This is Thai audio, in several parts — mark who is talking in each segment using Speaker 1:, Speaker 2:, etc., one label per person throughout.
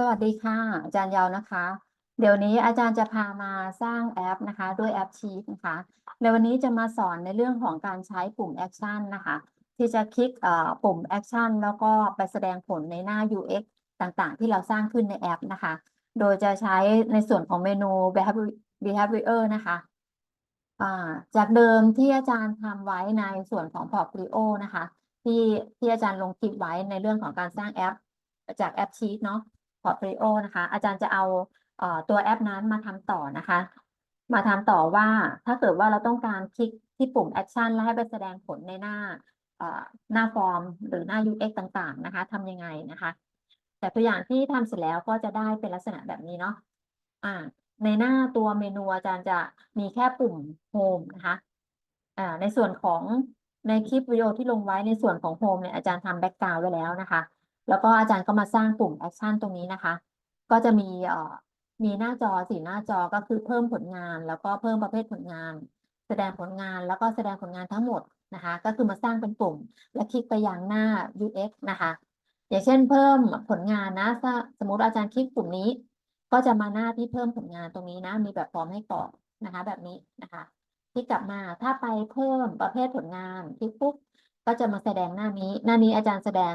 Speaker 1: สวัสดีค่ะ อาจารย์เยาวนะคะ เดี๋ยวนี้อาจารย์จะพามาสร้างแอปนะคะ ด้วยแอปชีตนะคะในวันนี้จะมาสอนในเรื่องของการใช้ปุ่มแอคชั่นนะคะ ที่จะคลิกปุ่มแอคชั่นแล้วก็ไปแสดงผลในหน้า UX ต่างๆ ที่เราสร้างขึ้นในแอปนะคะ โดยจะใช้ในส่วนของเมนู behavior นะคะจากเดิมที่อาจารย์ทำไว้ในส่วนของ portfolio นะคะ ที่ที่อาจารย์ลงคลิปไว้ในเรื่องของการสร้างแอป จากแอปชีตเนาะ portfolio นะคะ อาจารย์จะเอาเอ่อตัวแอปนั้นมาทำต่อนะคะ มาทำต่อว่าถ้าเกิดว่าเราต้องการคลิกที่ปุ่ม action แล้วให้ไปแสดงผลในหน้าเอ่อหน้าฟอร์ม หรือหน้า UX ต่างๆนะคะทำยังไงนะคะ แต่ตัวอย่างที่ทำเสร็จแล้วก็จะได้เป็นลักษณะแบบนี้เนาะอ่าในหน้าตัวเมนูอาจารย์จะมีแค่ปุ่ม home นะคะอ่าในส่วนของในคลิปวิดีโอที่ลงไว้ในส่วนของ home เนี่ยอาจารย์ทำ background ไว้แล้วนะคะ แล้วก็อาจารย์ก็มาสร้างปุ่ม action ตรงนี้นะคะ ก็จะมีเอ่อมีหน้าจอสี่หน้าจอก็คือเพิ่มผลงาน แล้วก็เพิ่มประเภทผลงาน แสดงผลงานแล้วก็แสดงผลงานทั้งหมดนะคะ ก็คือมาสร้างเป็นปุ่ม และคลิกไปยังหน้า UX นะคะ อย่างเช่นเพิ่มผลงานนะถ้าสมมติอาจารย์คลิกปุ่มนี้ ก็จะมาหน้าที่เพิ่มผลงานตรงนี้นะ มีแบบฟอร์มให้กรอกนะคะ แบบนี้นะคะคลิกกลับมาถ้าไปเพิ่มประเภทผลงานคลิกปุ๊บก็จะมาแสดงหน้านี้ หน้านี้อาจารย์แสดง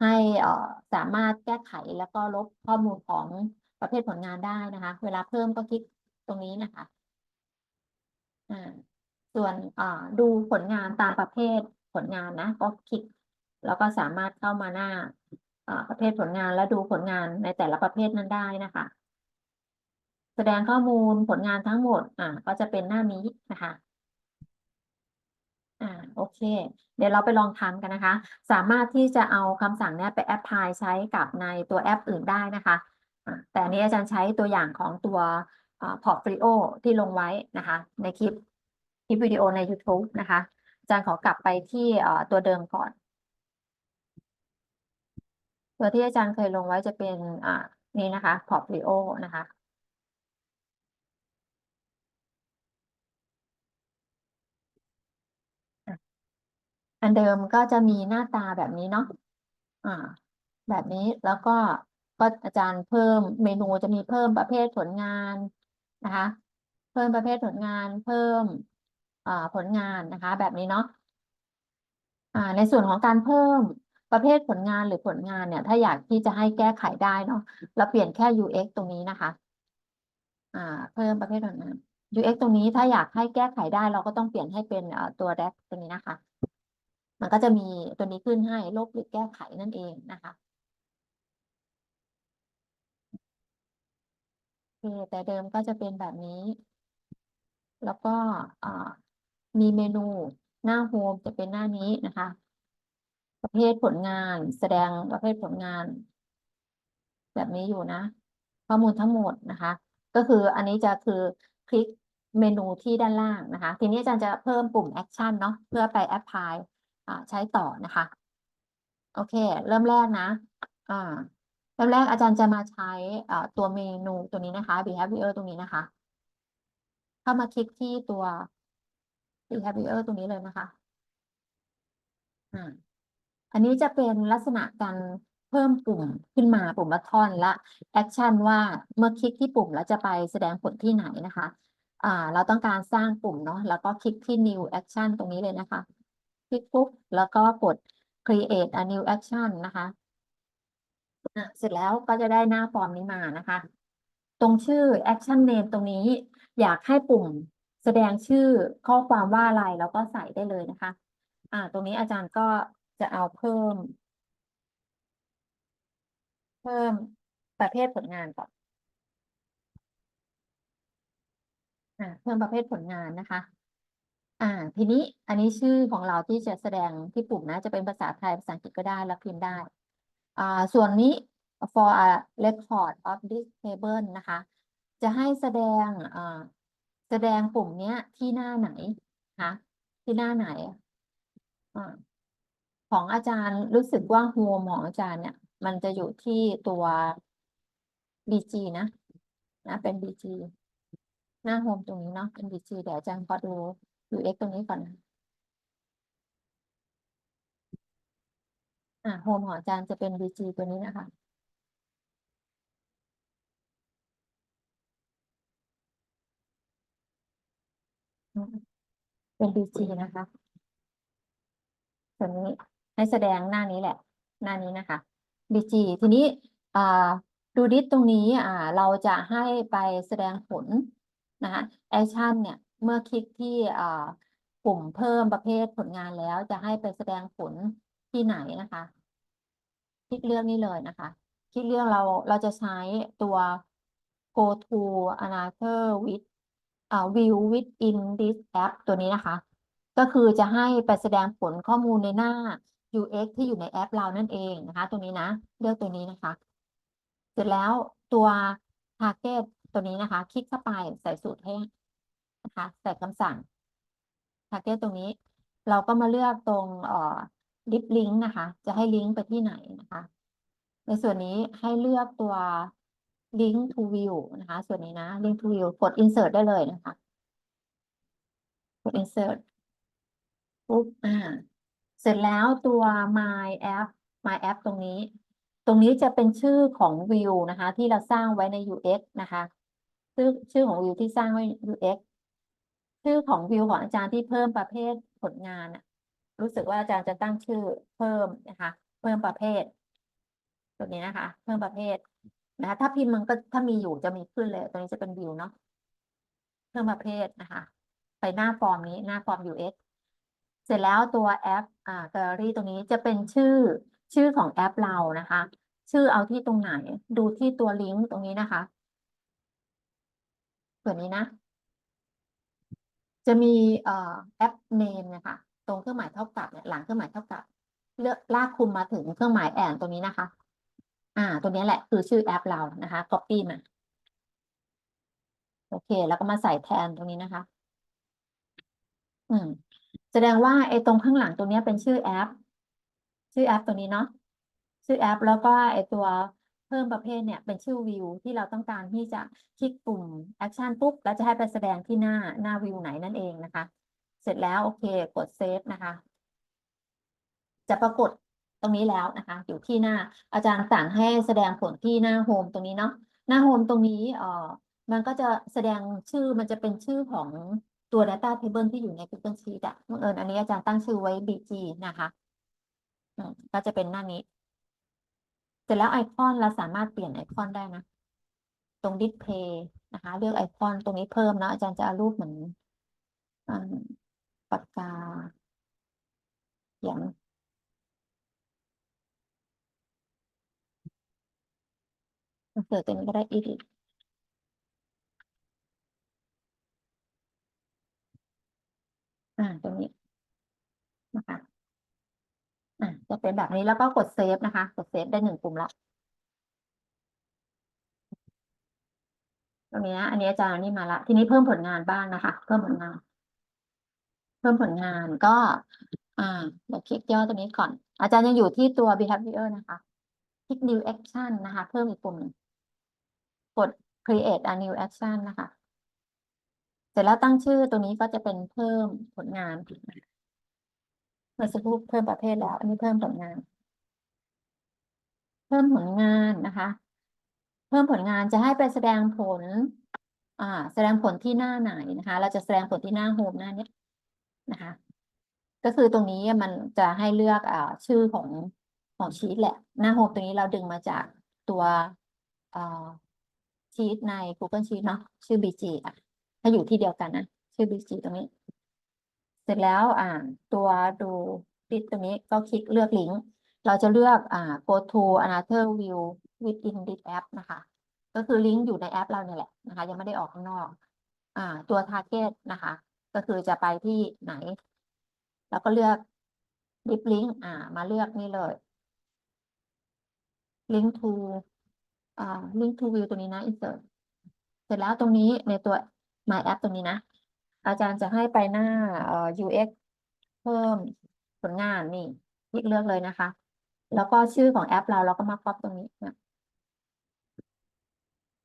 Speaker 1: ให้เออสามารถแก้ไขแล้วก็ลบข้อมูลของประเภทผลงานได้นะคะ เวลาเพิ่มก็คลิกตรงนี้นะคะอ่าส่วนอ่าดูผลงานตามประเภทผลงานนะ ก็คลิก แล้วก็สามารถเข้ามาหน้าอ่าประเภทผลงานและดูผลงานในแต่ละประเภทนั้นได้นะคะ แสดงข้อมูลผลงานทั้งหมดอ่าก็จะเป็นหน้านี้นะคะ โอเค เดี๋ยวเราไปลองทำกันนะคะ สามารถที่จะเอาคำสั่งนี้ไปแอพพลายใช้กับในตัวแอปอื่นได้นะคะ แต่นี้อาจารย์ใช้ตัวอย่างของตัวพอ่า portfolio ที่ลงไว้นะคะ ในคลิปคลิปวิดีโอใน YouTube นะคะ อาจารย์ขอกลับไปที่ตัวเดิมก่อน ตัวที่อาจารย์เคยลงไว้จะเป็นนี่นะคะ portfolio นะคะ อันเดิมก็จะมีหน้าตาแบบนี้เนาะอ่า แบบนี้แล้วก็ก็อาจารย์เพิ่มเมนูจะมีเพิ่มประเภทผลงานนะคะ เพิ่มประเภทผลงานเพิ่มอ่าผลงานนะคะ แบบนี้เนาะอ่าในส่วนของการเพิ่มประเภทผลงานหรือผลงานเนี่ย ถ้าอยากที่จะให้แก้ไขได้เนาะเราเปลี่ยนแค่ UX ตรงนี้นะคะอ่าเพิ่มประเภทผลงาน UX ตรงนี้ถ้าอยากให้แก้ไขได้ เราก็ต้องเปลี่ยนให้เป็นอ่าตัว React ตรงนี้นะคะ มันก็จะมีตัวนี้ขึ้นให้ลบหรือแก้ไขนั่นเองนะคะโอเคแต่เดิมก็จะเป็นแบบนี้ แล้วก็มีเมนูหน้าโฮมจะเป็นหน้านี้นะคะ ประเภทผลงานแสดงประเภทผลงาน แบบนี้อยู่นะ ข้อมูลทั้งหมดนะคะ ก็คืออันนี้จะคือคลิกเมนูที่ด้านล่างนะคะ ทีนี้อาจารย์จะเพิ่มปุ่มแอคชั่นเนาะเพื่อไปแอพพลาย ใช้ต่อนะคะ โอเค เริ่มแรกนะอ่าเริ่มแรกอาจารย์จะมาใช้อ่าตัวเมนูตัวนี้นะคะ behavior ตรงนี้นะคะ เข้ามาคลิกที่ตัว behavior ตรงนี้เลยนะคะอ่าอันนี้จะเป็นลักษณะการเพิ่มปุ่มขึ้นมาปุ่มละท่อนและแอคชั่นว่าเมื่อคลิกที่ปุ่มแล้วจะไปแสดงผลที่ไหนนะคะ อ่า เราต้องการสร้างปุ่มเนาะแล้วก็คลิกที่ new action ตรงนี้เลยนะคะ คลิกปุ๊บแล้วก็กด create a new action นะคะเสร็จแล้วก็จะได้หน้าฟอร์มนี้มานะคะ ตรงชื่อ action name ตรงนี้อยากให้ปุ่มแสดงชื่อข้อความว่าอะไรแล้วก็ใส่ได้เลยนะคะ อ่า ตรงนี้อาจารย์ก็จะเอาเพิ่ม เพิ่มประเภทผลงานก่อนอ่าเพิ่มประเภทผลงานนะคะ อ่า ทีนี้อันนี้ชื่อของเราที่จะแสดงที่ปุ่มนะ จะเป็นภาษาไทยภาษาอังกฤษก็ได้แล้วพิมพ์ได้อ่าส่วนนี้ for a record of this table นะคะ จะให้แสดงอ่าแสดงปุ่มเนี้ยที่หน้าไหนคะที่หน้าไหนอ่าของอาจารย์รู้สึกว่า home ของอาจารย์เนี่ย มันจะอยู่ที่ตัว BG นะนะเป็น BG หน้า home ตรงนี้เนาะเป็น BG เดี๋ยวอาจารย์ขอดู อยู่เตรงนี้ก่อนนะอ่าโฮมหอจานจะเป็น bg ตัวนี้นะคะ เป็น bg นะคะ ตัวนี้ให้แสดงหน้านี้แหละ หน้านี้นะคะ bg ทีนี้อ่าดูดิสตรงนี้อ่าเราจะให้ไปแสดงผลนะคะ action เนี่ย เมื่อคลิกที่ปุ่มเพิ่มประเภทผลงานแล้วจะให้ไปแสดงผลที่ไหนนะคะ คลิกเลือกนี่เลยนะคะ คลิกเลือกเราเราจะใช้ตัว go to another with อ่า view within this app ตัวนี้นะคะ ก็คือจะให้ไปแสดงผลข้อมูลในหน้า UX ที่อยู่ในแอปเรานั่นเองนะคะ ตัวนี้นะ เลือกตัวนี้นะคะ เสร็จแล้วตัว target ตัวนี้นะคะ คลิกเข้าไปใส่สูตรให้ นะคะใส่คำสั่ง target ตรงนี้ เราก็มาเลือกตรงเอ่อ lip link นะคะ จะให้ลิงก์ไปที่ไหนนะคะ ในส่วนนี้ให้เลือกตัว link to view นะคะ ส่วนนี้นะ link to view กด insert ได้เลยนะคะ กด insert ปุ๊บอ่าเสร็จแล้วตัว my app my app ตรงนี้ ตรงนี้จะเป็นชื่อของ view นะคะ ที่เราสร้างไว้ใน UX นะคะ ชื่อชื่อของ view ที่สร้างไว้ UX ชื่อของ view ของอาจารย์ที่เพิ่มประเภทผลงานรู้สึกว่าอาจารย์จะตั้งชื่อเพิ่มนะคะ เพิ่มประเภท ตัวนี้นะคะ เพิ่มประเภทนะคะ ถ้าพิมพ์มันก็ถ้ามีอยู่จะมีขึ้นเลย ตัวนี้จะเป็น view เนาะเพิ่มประเภทนะคะ ไปหน้าฟอร์มนี้หน้าฟอร์ม UX เสร็จแล้วตัวแอปอ่า Gallery ตรงนี้จะเป็นชื่อชื่อของแอปเรานะคะ ชื่อเอาที่ตรงไหน ดูที่ตัวลิงก์ตรงนี้นะคะ ส่วนนี้นะ จะมีแอป name นะคะตรงเครื่องหมายเท่ากับเนี่ยหลังเครื่องหมายเท่ากับเลือกลากคุมมาถึงเครื่องหมายแอนตรงนี้นะคะ อ่า ตัวนี้แหละคือชื่อแอปเรานะคะ copy มา โอเค แล้วก็มาใส่แทนตรงนี้นะคะ อืม แสดงว่าไอ้ตรงข้างหลังตรงเนี้เป็นชื่อแอป ชื่อแอปตัวนี้เนาะ ชื่อแอปแล้วก็ไอ้ตัว เพิ่มประเภทเนี่ยเป็นชื่อวิวที่เราต้องการที่จะคลิกปุ่มแอคชั่นปุ๊บแล้วจะให้ไปแสดงที่หน้าหน้าวิวไหนนั่นเองนะคะ เสร็จแล้วโอเคกดเซฟนะคะ จะปรากฏตรงนี้แล้วนะคะ อยู่ที่หน้าอาจารย์สั่งให้แสดงผลที่หน้าโฮมตรงนี้เนาะหน้าโฮมตรงนี้เอ่อมันก็จะแสดงชื่อมันจะเป็นชื่อของตัว Data Table ที่อยู่ใน Google Sheet อะบังเอิญอันนี้อาจารย์ตั้งชื่อไว้ BG นะคะอืมก็จะเป็นหน้านี้ ร็จแล้วไอคอนเราสามารถเปลี่ยนไอคอนได้นะ ตรง Display นะคะ เลือกไอคอนตรงนี้เพิ่มนะอาจารย์จะเอารูปเหมือนอปากกาเขียนเสิร์ชตัวนี้ก็ได้ edit อ่าตรงนี้นะคะ อ่าจะเป็นแบบนี้แล้วก็กดเซฟนะคะ กดเซฟได้หนึ่งปุ่มละตรงนี้นะอันนี้อาจารย์นี่มาละ ทีนี้เพิ่มผลงานบ้างนะคะ เพิ่มผลงาน เพิ่มผลงานก็ อ่าเดี๋ยวคลิกย่อตัวนี้ก่อน อาจารย์ยังอยู่ที่ตัว behavior นะคะ คลิก new action นะคะ เพิ่มอีกปุ่มหนึ่งกด create a new action นะคะ เสร็จแล้วตั้งชื่อตัวนี้ก็จะเป็นเพิ่มผลงาน มื่อสักครู่เพิ่มประเภทแล้ว อันนี้เพิ่มผลงาน เพิ่มผลงานนะคะ เพิ่มผลงานจะให้ไปแสดงผล อ่า แสดงผลที่หน้าไหนนะคะ เราจะแสดงผลที่หน้าโฮมหน้านี้นะคะ ก็คือตรงนี้มันจะให้เลือกอ่าชื่อของของชีตแหละ หน้าโฮมตรงนี้เราดึงมาจากตัวอ่าชีตใน Google Sheet เนาะชื่อ BG อะ ถ้าอยู่ที่เดียวกันนะ ชื่อ BG ตรงนี้ เสร็จแล้วอ่าตัวดูดิสตรงนี้ก็คลิกเลือกลิงก์เราจะเลือกอ่า go to another view within this app นะคะ ก็คือลิงก์อยู่ในแอปเราเนี่ยแหละนะคะ ยังไม่ได้ออกข้างนอก อ่า ตัว target นะคะ ก็คือจะไปที่ไหน แล้วก็เลือก deep link อ่า มาเลือกนี่เลย link to อ่า link to view ตัวนี้นะ insert เสร็จแล้วตรงนี้ในตัว my app ตรงนี้นะ อาจารย์จะให้ไปหน้าเอ่อ UX เพิ่มผลงานนี่คลิกเลือกเลยนะคะ แล้วก็ชื่อของแอปเราเราก็มา copy ตรงนี้นะ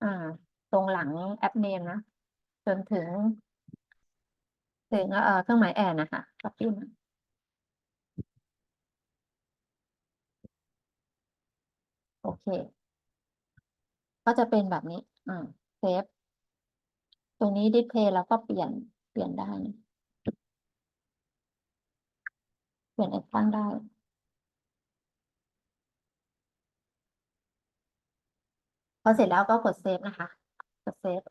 Speaker 1: อ่า ตรงหลังแอปเนมนะ จนถึง ถึงเอ่อเครื่องหมายแอนนะคะ copy มาโอเค ก็จะเป็นแบบนี้ อ่าเซฟตรงนี้ดิสเพย์เราก็เปลี่ยน เปลี่ยนได้นะเปลี่ยนไอคอนได้พอเสร็จแล้วก็กดเซฟนะคะ กดเซฟ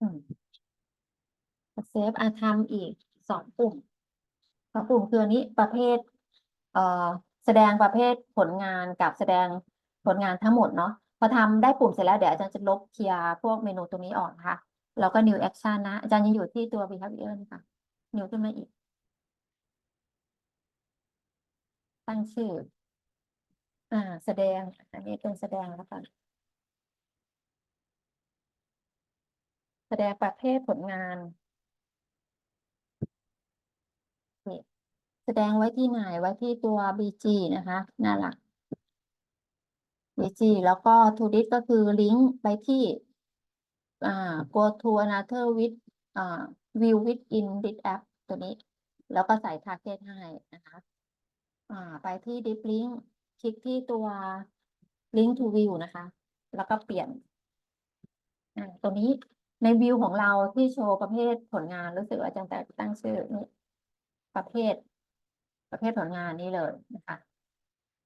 Speaker 1: อืมกดเซฟอาทำอีกสองปุ่มสองปุ่มคืออันนี้ประเภท เอ่อ แสดงประเภทผลงานกับแสดงผลงานทั้งหมดเนาะ พอทำได้ปุ่มเสร็จแล้วเดี๋ยวอาจารย์จะลบเคลียร์พวกเมนูตรงนี้ออกนะคะ แล้วก็ new action นะ อาจารย์ยังอยู่ที่ตัว behavior นะคะ new ขึ้นมาอีก ตั้งชื่อ อ่า แสดง อันนี้เป็นแสดงแล้วกันแสดงประเภทผลงานนี่แสดงไว้ที่ไหนไว้ที่ตัว BG นะคะน่ารัก BG แล้วก็ to this ก็คือลิงก์ไปที่ อ่า go to another with อ่า view within this app ตัวนี้ แล้วก็ใส่ target ให้นะคะอ่า ไปที่ deep link คลิกที่ตัว link to view นะคะ แล้วก็เปลี่ยนอ่าตัวนี้ในวิวของเราที่โชว์ประเภทผลงานรู้สึกว่าอาจารย์แต่ตั้งชื่อนี่ประเภท ประเภทผลงานนี้เลยนะคะ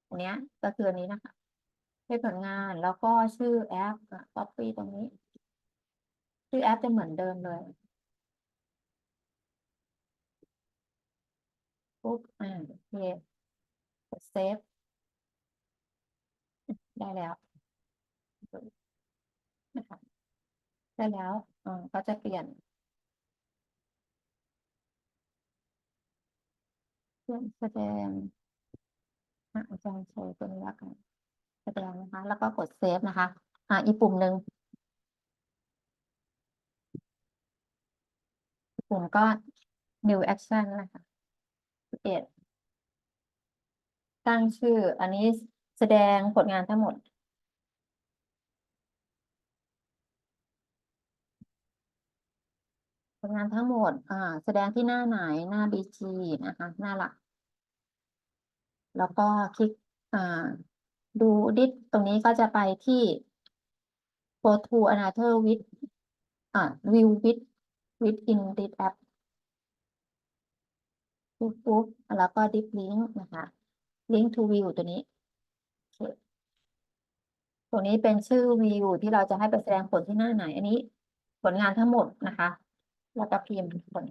Speaker 1: อันเนี้ยก็คืออันนี้นะคะประเภทผลงานแล้วก็ชื่อแอป copy ตรงนี้ ชื่อแอปจะเหมือนเดิมเลยปุ๊บอ่าโอเคกดเซฟได้แล้วนะคะได้แล้วอ่าก็จะเปลี่ยนเครื่อแสดงอะอาจารย์โชว์ตัวนี้แล้วกันแสดงนะคะ แล้วก็กดเซฟนะคะ อ่าอีกปุ่มหนึ่ง กปุ่มก็ new action นะคะเอ็ดตั้งชื่อ อันนี้แสดงผลงานทั้งหมด ผลงานทั้งหมด อ่า แสดงที่หน้าไหนหน้า BG นะคะ หน้าหลัก แล้วก็คลิก อ่า ดูดิสตรงนี้ก็จะไปที่ go to another with อ่า view with within this app ปุ๊บปุ๊บแล้วก็ deep link นะคะ link to view ตัวนี้ตัวนี้เป็นชื่อวิวที่เราจะให้ไปแสดงผลที่หน้าไหน อันนี้ ผลงานทั้งหมดนะคะ แล้วก็พิมพ์ผล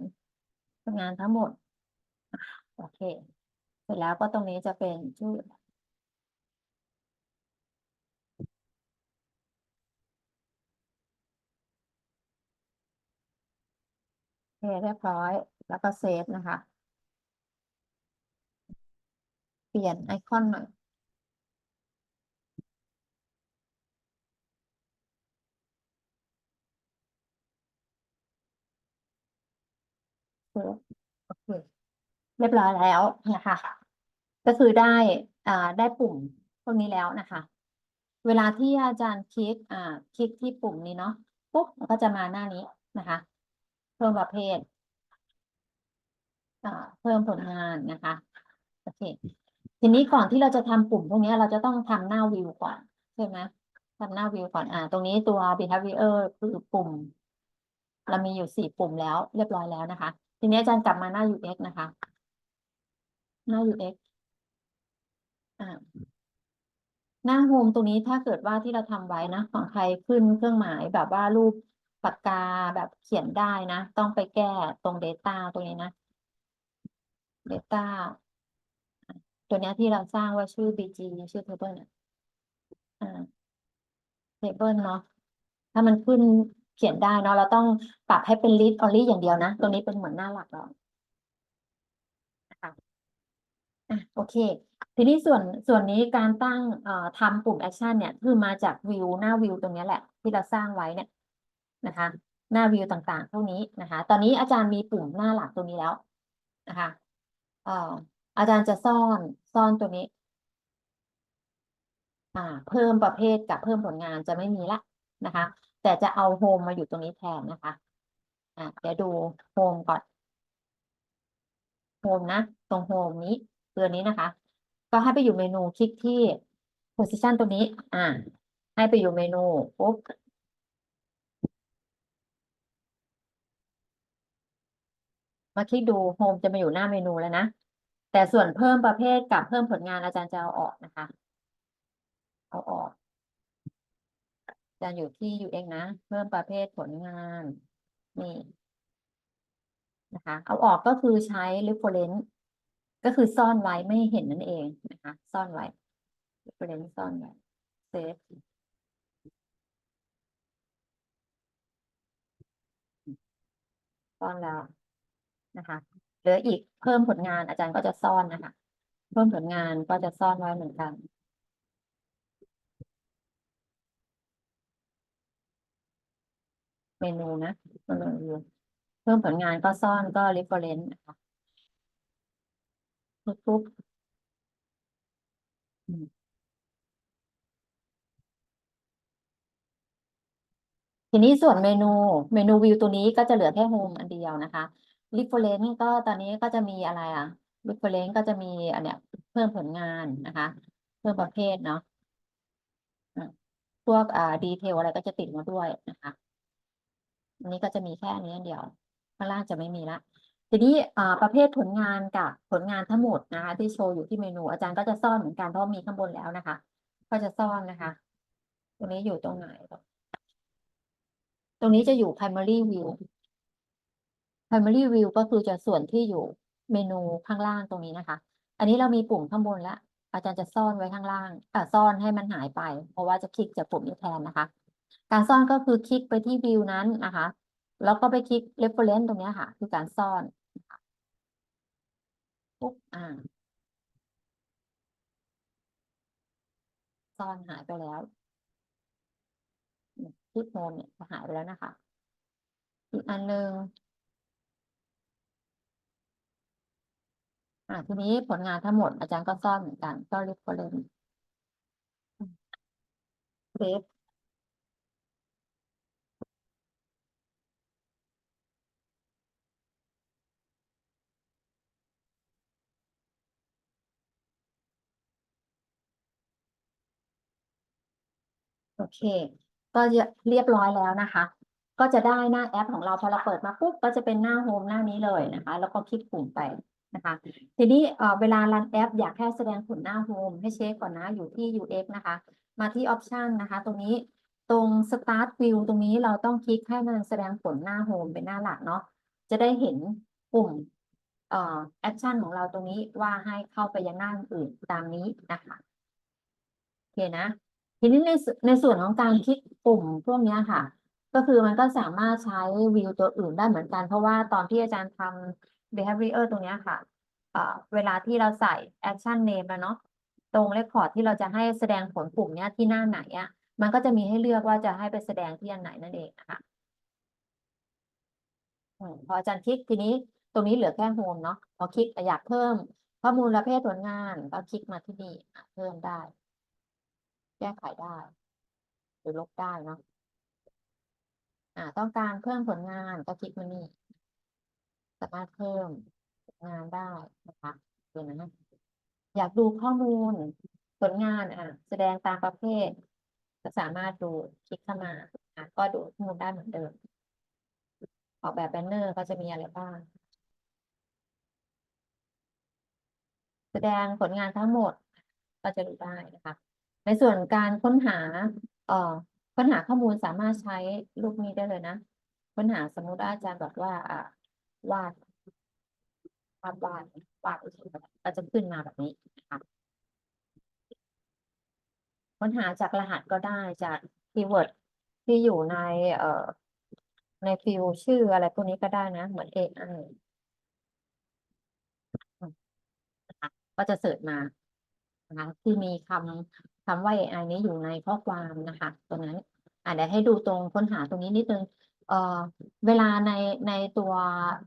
Speaker 1: ผลงานทั้งหมด โอเค เสร็จแล้วก็ตรงนี้จะเป็นชื่อ เคเรียบร้อย แล้วก็เซฟนะคะ เปลี่ยนไอคอนหน่อยเซฟโอเค เรียบร้อยแล้วนะคะ ก็คือได้อ่าได้ปุ่มพวกนี้แล้วนะคะ เวลาที่อาจารย์คลิกอ่าคลิกที่ปุ่มนี้เนาะปุ๊บก็จะมาหน้านี้นะคะ เพิ่มประเภทอ่าเพิ่มผลงานนะคะโอเคทีนี้ก่อนที่เราจะทำปุ่มพวกนี้เราจะต้องทำหน้าวิวก่อนใช่ไหมทำหน้าวิวก่อนอ่า ตรงนี้ตัว behavior คือปุ่ม เรามีอยู่สี่ปุ่มแล้ว เรียบร้อยแล้วนะคะ ทีนี้อาจารย์กลับมาหน้า UX นะคะ หน้า UX อ่าหน้าโฮมตรงนี้ถ้าเกิดว่าที่เราทำไว้นะของใครขึ้นเครื่องหมายแบบว่ารูป ปากกาแบบเขียนได้นะ ต้องไปแก้ตรง Data ตรงนี้นะ Data ตัวนี้ที่เราสร้างว่าชื่อ BG ชื่อ Table เนี่ยอ่า Table เนาะถ้ามันขึ้นเขียนได้เนาะเราต้องปรับให้เป็น list only อย่างเดียวนะตรงนี้เป็นเหมือนหน้าหลักเราะอะโอเค ทีนี้ส่วนส่วนนี้การตั้งเอ่อทำปุ่มแอคชั่นเนี่ย คือมาจากวิวหน้าวิวตรงนี้แหละ ที่เราสร้างไว้เนี่ย นะคะ หน้าวิวต่างๆพวกนี้นะคะ ตอนนี้อาจารย์มีปุ่มหน้าหลักตรงนี้แล้วนะคะเอ่ออาจารย์จะซ่อนซ่อนตัวนี้ อ่า เพิ่มประเภทกับเพิ่มผลงานจะไม่มีละนะคะ แต่จะเอาโฮมมาอยู่ตรงนี้แทนนะคะอ่าเดี๋ยวดูโฮมก่อนโฮมนะ ตรงโฮมนี้ตัวนี้นะคะ ก็ให้ไปอยู่เมนูคลิกที่ position ตรงนี้ อ่า ให้ไปอยู่เมนูปุ๊บ มาคลิกดูโฮมจะมาอยู่หน้าเมนูแล้วนะ แต่ส่วนเพิ่มประเภทกับเพิ่มผลงานอาจารย์จะเอาออกนะคะ เอาออกอาจารย์อยู่ที่ UX นะ เพิ่มประเภทผลงานนี่นะคะ เอาออกก็คือใช้ reference ก็คือซ่อนไว้ไม่เห็นนั่นเองนะคะ ซ่อนไว้ reference ซ่อนไว้ save ซ่อนแล้ว นะคะเหลืออีกเพิ่มผลงานอาจารย์ก็จะซ่อนนะคะ เพิ่มผลงานก็จะซ่อนไว้เหมือนกันเมนูนะเมนูเพิ่มผลงานก็ซ่อนก็ reference นะคะปุ๊บทีนี้ส่วนเมนูเมนูวิวตัวนี้ก็จะเหลือแค่โฮมอันเดียวนะคะ reference ก็ตอนนี้ก็จะมีอะไรอะ reference ก็จะมีอันเนี้ยเพิ่มผลงานนะคะ เพิ่มประเภทเนาะอะพวกอ่าดีเทลอะไรก็จะติดมาด้วยนะคะอันนี้ก็จะมีแค่อันนี้เดียว ข้างล่างจะไม่มีละทีนี้อ่าประเภทผลงานกับผลงานทั้งหมดนะคะ ที่โชว์อยู่ที่เมนูอาจารย์ก็จะซ่อนเหมือนกันเพราะมีข้างบนแล้วนะคะ ก็จะซ่อนนะคะตรงนี้อยู่ตรงไหน ตรงนี้จะอยู่ primary view primary view ก็คือจะส่วนที่อยู่เมนูข้างล่างตรงนี้นะคะ อันนี้เรามีปุ่มข้างบนแล้ว อาจารย์จะซ่อนไว้ข้างล่างอ่าซ่อนให้มันหายไป เพราะว่าจะคลิกจากปุ่มนี้แทนนะคะ การซ่อนก็คือคลิกไปที่วิวนั้นนะคะ แล้วก็ไปคลิก reference ตรงนี้ค่ะ คือการซ่อนปุ๊บอ่าซ่อนหายไปแล้วคลิกโฮมเนี่ยจะหายไปแล้วนะคะ อีกอันหนึ่ง อ่าทีนี้ผลงานทั้งหมดอาจารย์ก็ซ่อนเหมือนกันก็ reference เซฟโอเค ก็จะเรียบร้อยแล้วนะคะ ก็จะได้หน้าแอปของเราพอเราเปิดมาปุ๊บก็จะเป็นหน้าโฮมหน้านี้เลยนะคะ แล้วก็คลิกปุ่มไป นะคะ ทีนี้เเวลารันแอป อยากให้แสดงผลหน้าโฮมให้เช็คก่อนนะอยู่ที่ UX นะคะ มาที่ Option นะคะ ตรงนี้ตรง Start View ตรงนี้เราต้องคลิกให้มันแสดงผลหน้าโฮมเป็นหน้าหลักเนาะจะได้เห็นปุ่มเอ่อ Action ของเราตรงนี้ว่าให้เข้าไปยังหน้าอื่นตามนี้นะคะโอเคนะ ทีนี้ในในส่วนของการคลิกปุ่มพวกนี้ค่ะ ก็คือมันก็สามารถใช้วิวตัวอื่นได้เหมือนกัน เพราะว่าตอนที่อาจารย์ทำ behavior ตรงนี้ค่ะเวลาที่เราใส่ action name แล้วเนาะตรง record ที่เราจะให้แสดงผลปุ่มเนี้ยที่หน้าไหนอะมันก็จะมีให้เลือกว่าจะให้ไปแสดงที่อันไหนนั่นเองนะคะพออาจารย์คลิกทีนี้ตรงนี้เหลือแค่โฮมเนาะพอคลิกอยากเพิ่มข้อมูลประเภทผลงานก็คลิกมาที่นี่เพิ่มได้ แก้ไขได้ หรือลบได้เนาะอ่าต้องการเพิ่มผลงานก็คลิกมานี่ สามารถเพิ่มผลงานได้นะคะเดี๋ยวนะอยากดูข้อมูลผลงานอะแสดงตามประเภทก็สามารถดูคลิกเข้ามาอะก็ดูข้อมูลได้เหมือนเดิม ออกแบบแบนเนอร์ก็จะมีอะไรบ้าง แสดงผลงานทั้งหมดก็จะดูได้นะคะ ในส่วนการค้นหาเอ่อค้นหาข้อมูลสามารถใช้รูปนี้ได้เลยนะ ค้นหาสมมุติอาจารย์บอกว่าอ่า วาดวาดวาดวาดก็จะขึ้นมาแบบนี้นะคะค้นหาจากรหัสก็ได้จากคีย์เวิร์ดที่อยู่ในเอ่อในฟิลชื่ออะไรพวกนี้ก็ได้นะ เหมือน AI นะคะก็จะเสิร์ชมานะคะที่มีคำคำว่า AI นี้อยู่ในข้อความนะคะตรงนั้นอะเดี๋ยวให้ดูตรงค้นหาตรงนี้นิดนึง เอ่อเวลาในในตัว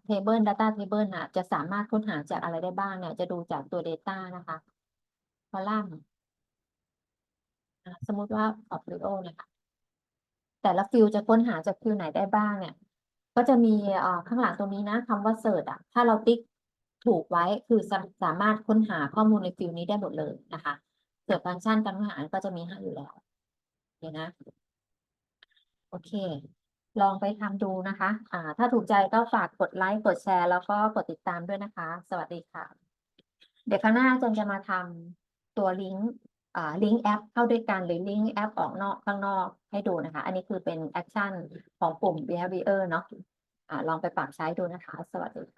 Speaker 1: table data table น่ะ จะสามารถค้นหาจากอะไรได้บ้างเนี่ย จะดูจากตัว data นะคะคอลัมน์สมมติว่า portfolio นะคะแต่ละฟิลจะค้นหาจากฟิลไหนได้บ้างเนี่ย ก็จะมีเอ่อข้างหลังตรงนี้นะคำว่า search อะ ถ้าเราติ๊กถูกไว้คือสาสามารถค้นหาข้อมูลในฟิลนี้ได้หมดเลยนะคะเกิดฟังก์ชันการค้นหาก็จะมีให้อยู่แล้วโอเคนะ โอเค ลองไปทำดูนะคะ อ่า ถ้าถูกใจก็ฝากกดไลค์ กดแชร์ แล้วก็กดติดตามด้วยนะคะ สวัสดีค่ะ เดี๋ยวครั้งหน้าจนจะมาทำตัวลิงก์ อ่า ลิงก์แอปเข้าด้วยกัน หรือลิงก์แอปออกนอกข้างนอกให้ดูนะคะ อันนี้คือเป็นแอคชั่นของปุ่ม behavior เนาะ อ่า ลองไปปรับใช้ดูนะคะ สวัสดีค่ะ